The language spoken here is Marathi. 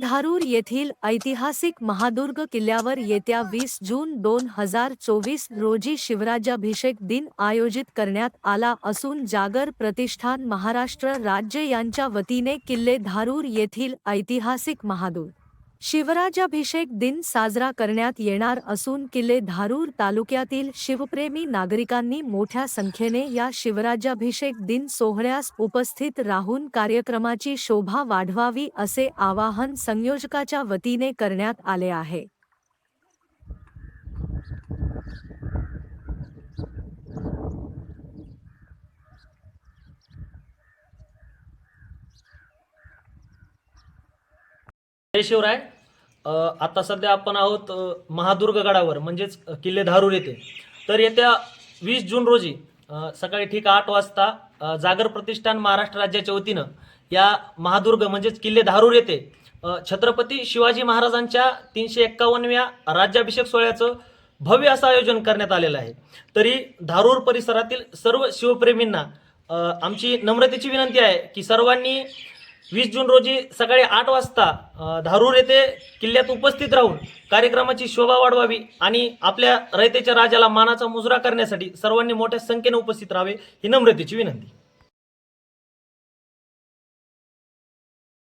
धारूर येथील ऐतिहासिक महादुर्ग किल्ल्यावर येत्या वीस जून दोन हजार चोवीस रोजी शिवराज्याभिषेक दिन आयोजित करण्यात आला असून जागर प्रतिष्ठान महाराष्ट्र राज्य यांच्या वतीने किल्ले धारूर येथील ऐतिहासिक महादूर शिवराज्याभिषेक दिन साजरा करण्यात येणार असून किल्ले धारूर तालुक्यातील शिवप्रेमी नागरिकांनी मोठ्या संख्येने या शिवराज्याभिषेक दिन सोहळ्यास उपस्थित राहून कार्यक्रमाची शोभा वाढवावी असे आवाहन संयोजकाच्या वतीने करण्यात आले आहे. जय शिवराय आता सध्या आपण आहोत महादुर्ग गडावर म्हणजेच किल्ले धारूर येथे. तर येत्या वीस जून रोजी सकाळी ठीक आठ वाजता जागर प्रतिष्ठान महाराष्ट्र राज्याच्या वतीनं या महादुर्ग म्हणजेच किल्ले धारूर येथे छत्रपती शिवाजी महाराजांच्या तीनशे एक्कावन्नव्या राज्याभिषेक सोहळ्याचं भव्य असं आयोजन करण्यात आलेलं आहे. तरी धारूर परिसरातील सर्व शिवप्रेमींना आमची नम्रतेची विनंती आहे की सर्वांनी वीस जून रोजी सकाळी आठ वाजता धारूर येथे किल्ल्यात उपस्थित राहून कार्यक्रमाची शोभा वाढवावी आणि आपल्या रयतेच्या राजाला मानाचा मुजरा करण्यासाठी सर्वांनी मोठ्या संख्येने उपस्थित राहावे ही नम्रतेची विनंती.